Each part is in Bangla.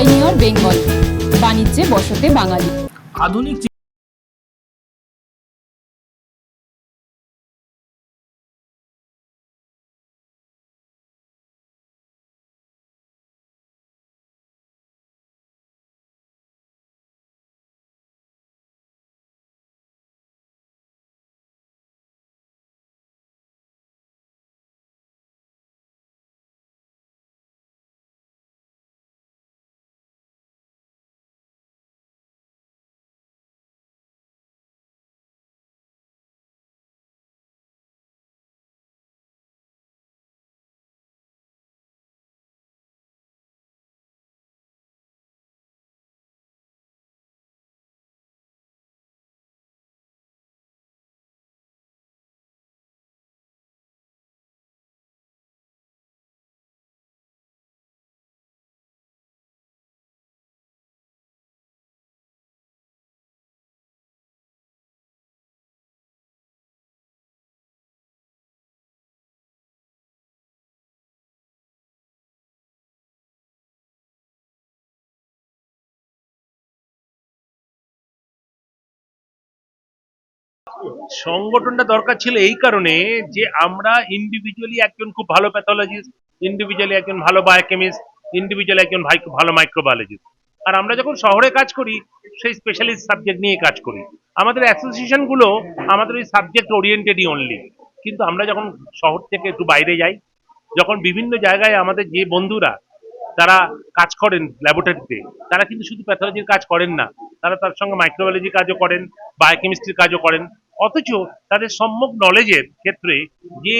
পাইনিয়র বেঙ্গল বাণিজ্যে বসতে বাঙালি। আধুনিক সংগঠনটা দরকার ছিল এই কারণে যে আমরা ইন্ডিভিজুয়ালি একজন খুব ভালো প্যাথোলজিস্ট ইন্ডিভিজুয়ালি একজন ভালো বায়োকেমিস্ট ইন্ডিভিজুয়ালি একজন ভাই- ভালো মাইক্রোবায়োলজিস্ট আর আমরা যখন শহরে কাজ করি, সেই স্পেশালিস্ট সাবজেক্ট নিয়ে কাজ করি। আমাদের অ্যাসোসিয়েশনগুলো আমাদের ওই সাবজেক্ট ওরিয়েন্টেডই অনলি কিন্তু আমরা যখন শহর থেকে একটু বাইরে যাই, যখন বিভিন্ন জায়গায় আমাদের যে বন্ধুরা, তারা কাজ করেন ল্যাবরেটরিতে তারা কিন্তু শুধু প্যাথোলজির কাজ করেন না, তারা তার সঙ্গে মাইক্রোবায়োলজি কাজও করেন বায়োকেমিস্ট্রির কাজও করেন। অথচ তাদের সম্যক নলেজের ক্ষেত্রে যে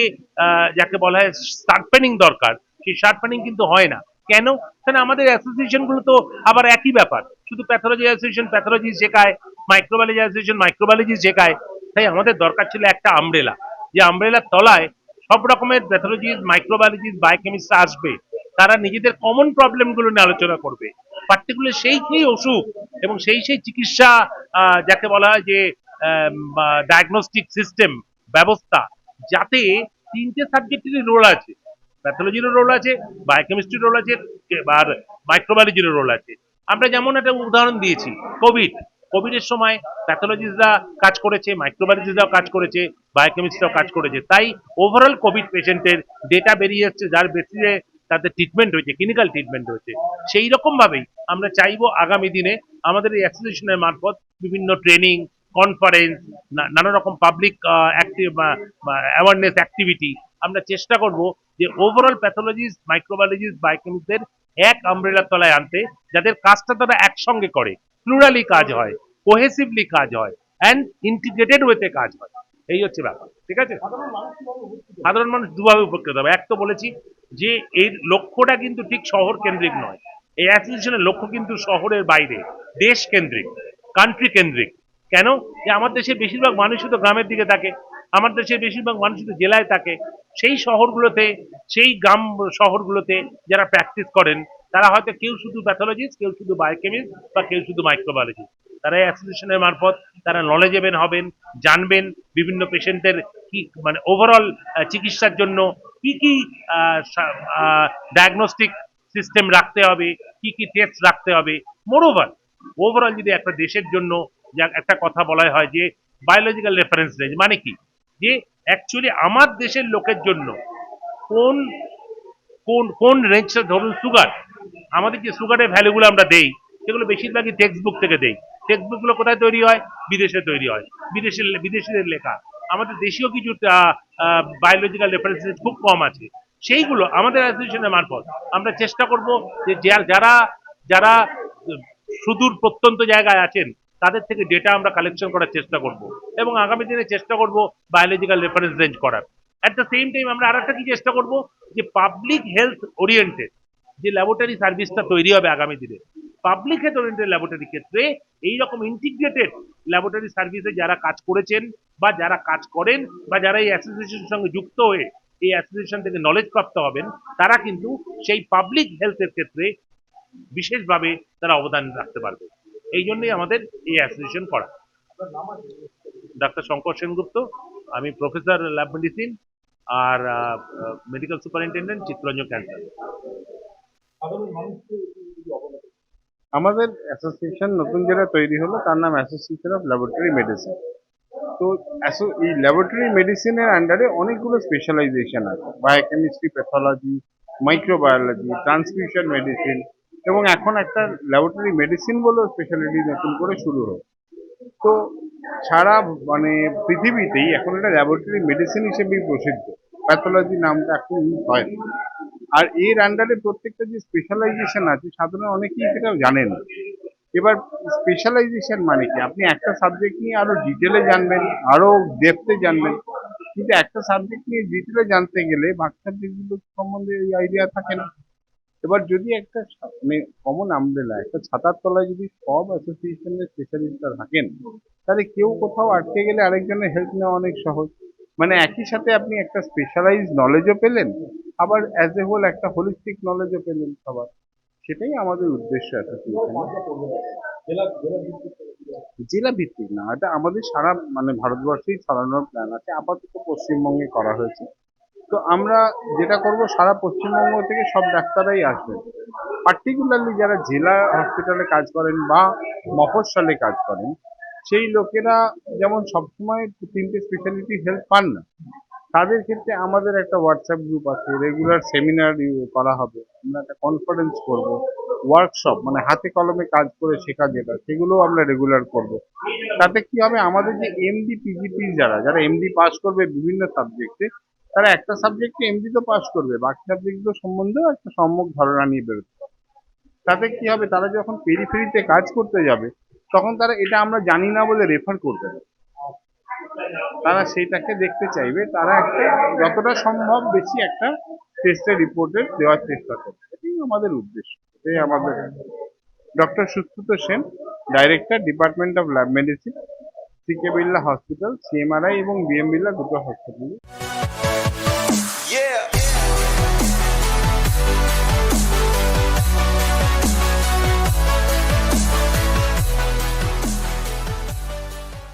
যাকে বলা হয় শার্পেনিং দরকার, সেই শার্পেনিং কিন্তু হয় না। কেন? কারণ আমাদের অ্যাসোসিয়েশনগুলো তো আবার একই ব্যাপার। শুধু প্যাথোলজি অ্যাসোসিয়েশন প্যাথোলজি শেখায় মাইক্রোবায়োলজি অ্যাসোসিয়েশন মাইক্রোবায়োলজি শেখায়। তাই আমাদের দরকার ছিল একটা আমব্রেলা যে আমব্রেলার তলায় সব রকমের প্যাথোলজিস্ট মাইক্রোবায়োলজিস্ট বায়োকেমিস্ট আসবে। তারা নিজেদের কমন প্রবলেমগুলো নিয়ে আলোচনা করবে। পার্টিকুলার সেই সেই অসুখ এবং সেই সেই চিকিৎসা যাকে বলা হয় যে ডায়াগনস্টিক সিস্টেম ব্যবস্থা যাতে তিনটে সাবজেক্টেরই রোল আছে। প্যাথোলজিরও রোল আছে বায়োকেমিস্ট্রির রোল আছে, আর মাইক্রোবায়োলজিরও রোল আছে। আমরা যেমন একটা উদাহরণ দিয়েছি কোভিড কোভিডের সময় প্যাথোলজিস্টরা কাজ করেছে মাইক্রোবায়োলজিস্টরাও কাজ করেছে বায়োকেমিস্টরাও কাজ করেছে। তাই ওভারঅল কোভিড পেশেন্টের ডেটা বেরিয়ে এসছে যার বেসিসে তাদের ট্রিটমেন্ট হয়েছে ক্লিনিক্যাল ট্রিটমেন্ট হয়েছে। সেই রকম ভাবেই আমরা চাইব আগামী দিনে আমাদের এই অ্যাসোসিয়েশনের মারফত বিভিন্ন ট্রেনিং কনফারেন্স নানা রকম পাবলিক অ্যাওয়ারনেস অ্যাক্টিভিটি আমরা চেষ্টা করব যে ওভারঅল প্যাথোলজিস্ট মাইক্রোবায়োলজিস্ট বায়োকেমিস্টদের এক আমব্রেলার তলায় আনতে, যাদের কাজটা তারা একসঙ্গে করে। প্লুরালি কাজ হয় কোহেসিভলি কাজ হয় অ্যান্ড ইন্টিগ্রেটেড ওয়েতে কাজ হয়। এই হচ্ছে ব্যাপার, ঠিক আছে? সাধারণ মানুষ দুভাবে উপকৃত হবে। এক তো বলেছি যে এর লক্ষ্যটা কিন্তু ঠিক শহর কেন্দ্রিক নয়। এই অ্যাসোসিয়েশনের লক্ষ্য কিন্তু শহরের বাইরে, দেশ কেন্দ্রিক কান্ট্রি কেন্দ্রিক। কেন? যে আমার দেশের বেশিরভাগ মানুষই তো গ্রামের দিকে থাকে, আমার দেশের বেশিরভাগ মানুষ তো জেলায় থাকে, সেই শহরগুলোতে, সেই গ্রাম শহরগুলোতে যারা প্র্যাকটিস করেন, তারা হয়তো কেউ শুধু প্যাথোলজিস্ট কেউ শুধু বায়োকেমিস্ট বা কেউ শুধু মাইক্রোবায়োলজিস্ট তারা অ্যাসোসিয়েশনের মারফত তারা নলেজেবল হবেন, জানবেন বিভিন্ন পেশেন্টের কি মানে ওভারঅল চিকিৎসার জন্য কি কি ডায়াগনস্টিক সিস্টেম রাখতে হবে, কি কি টেস্ট রাখতে হবে। মোরওভার ওভারঅল যদি একটা দেশের জন্য যা একটা কথা বলা হয় যে বায়োলজিক্যাল রেফারেন্স রেঞ্জ মানে কি? যে অ্যাকচুয়ালি আমার দেশের লোকের জন্য কোন কোন কোন রেঞ্জটা ধরুন সুগার আমাদের যে সুগারের ভ্যালুগুলো আমরা দেই, সেগুলো বেশিরভাগই টেক্সট বুক থেকে দেই। টেক্সট বুকগুলো কোথায় তৈরি হয়? বিদেশে তৈরি হয়। বিদেশের, বিদেশিদের লেখা। আমাদের দেশীয় কিছু বায়োলজিক্যাল রেফারেন্স খুব কম আছে। সেইগুলো আমাদের অ্যাসোসিয়েশনের মারফত আমরা চেষ্টা করব যে যা- যারা যারা সুদূর প্রত্যন্ত জায়গায় আছেন তাদের থেকে ডেটা আমরা কালেকশন করার চেষ্টা করব এবং আগামী দিনে চেষ্টা করব বায়োলজিক্যাল রেফারেন্স রেঞ্জ করার। অ্যাট দ্য সেম টাইম আমরা আরেকটা কি চেষ্টা করব? যে পাবলিক হেলথ ওরিয়েন্টেড যে ল্যাবরেটরি সার্ভিসটা তৈরি হবে আগামী দিনে। পাবলিক হেলথ ওরিয়েন্টেড ল্যাবরেটরি ক্ষেত্রে এই রকম ইন্টিগ্রেটেড ল্যাবরেটরি সার্ভিসে যারা কাজ করেছেন বা যারা কাজ করেন বা যারা এই অ্যাসোসিয়েশনের সঙ্গে যুক্ত হয়ে এই অ্যাসোসিয়েশন থেকে নলেজ প্রাপ্ত হবেন, তারা কিন্তু সেই পাবলিক হেলথের ক্ষেত্রে বিশেষভাবে তারা অবদান রাখতে পারবে। এই জন্যই আমাদের এই অ্যাসোসিয়েশন করা। ডাক্তার শঙ্কর সেনগুপ্ত, আমি প্রফেসর ল্যাব মেডিসিন আর মেডিকেল সুপারিনটেন্ডেন্ট চিত্তরঞ্জন ক্যান্সার আমাদের অ্যাসোসিয়েশন নতুন যেটা তৈরি হলো, তার নাম অ্যাসোসিয়েশন অফ ল্যাবরেটরি মেডিসিন তো এই ল্যাবরেটরি মেডিসিনের আন্ডারে অনেকগুলো স্পেশালাইজেশন আছে। Biochemistry pathology microbiology transfusion medicine এবং এখন একটা ল্যাবরেটরি মেডিসিন বলেও স্পেশালিটি নতুন করে শুরু হয়েছে তো সারা মানে পৃথিবীতেই এখন এটা ল্যাবরেটরি মেডিসিন হিসেবেই প্রসিদ্ধ। প্যাথোলজি নামটা এখন হয় আর এর আন্ডারে প্রত্যেকটা যে স্পেশালাইজেশন আছে সাধারণ অনেকেই সেটা জানেন। এবার স্পেশালাইজেশন মানে কি? আপনি একটা সাবজেক্ট নিয়ে আরও ডিটেলে জানবেন, আরও ডেপথে জানবেন। কিন্তু একটা সাবজেক্ট নিয়ে ডিটেলে জানতে গেলে বাকি সাবজেক্টগুলো সম্বন্ধে এই আইডিয়া থাকে না। এবার যদি একটা মানে কমন আমব্রেলা একটা ছাতার তলায় যদি সব অ্যাসোসিয়েশনের স্পেশালিস্টরা থাকেন, তাহলে কেউ কোথাও আটকে গেলে আরেকজনের হেল্প নেওয়া অনেক সহজ। মানে একই সাথে আপনি একটা স্পেশালাইজ নলেজও পেলেন, আবার অ্যাজ এ হোল একটা হোলিস্টিক নলেজও পেলেন সবার। সেটাই আমাদের উদ্দেশ্য জেলা ভিত্তিক না, এটা আমাদের সারা মানে ভারতবর্ষেই ছড়ানোর প্ল্যান আছে। আপাতত পশ্চিমবঙ্গে করা হয়েছে। তো আমরা যেটা করব, সারা পশ্চিমবঙ্গ থেকে সব ডাক্তাররাই আসবেন পার্টিকুলারলি যারা জেলা হসপিটালে কাজ করেন বা মফস্বলে কাজ করেন, সেই লোকেরা যেমন সবসময় তিনটে স্পেশালিটি হেল্প পান না, তাদের ক্ষেত্রে আমাদের একটা হোয়াটসঅ্যাপ গ্রুপ আছে রেগুলার সেমিনার করা হবে। আমরা একটা কনফারেন্স করব ওয়ার্কশপ মানে হাতে কলমে কাজ করে শেখা যেটা সেগুলো আমরা রেগুলার করব। তাতে কি হবে, আমাদের যে এমডি পিজিপি যারা যারা এমডি পাস করবে বিভিন্ন সাবজেক্টে তারা একটা সাবজেক্টে এমডি তো পাস করবে, বাকি সাবজেক্টগুলো সম্বন্ধেও একটা সম্যক ধারণা নিয়ে বেরোতে পারবে তাতে কি হবে, তারা যখন পেরিফেরিতে কাজ করতে যাবে, তখন তারা এটা আমরা জানি না বলে রেফার করতে পারে তারা সেইটাকে দেখতে চাইবে, তারা একটা যতটা সম্ভব বেশি একটা টেস্টের রিপোর্টের দেওয়ার চেষ্টা করবে। এটাই আমাদের উদ্দেশ্য, এটাই আমাদের। Doctor Sushruta Sen director department of lab medicine CK Birla hospital CMRI এবং বিএম বিড়লা দুটো হসপিটাল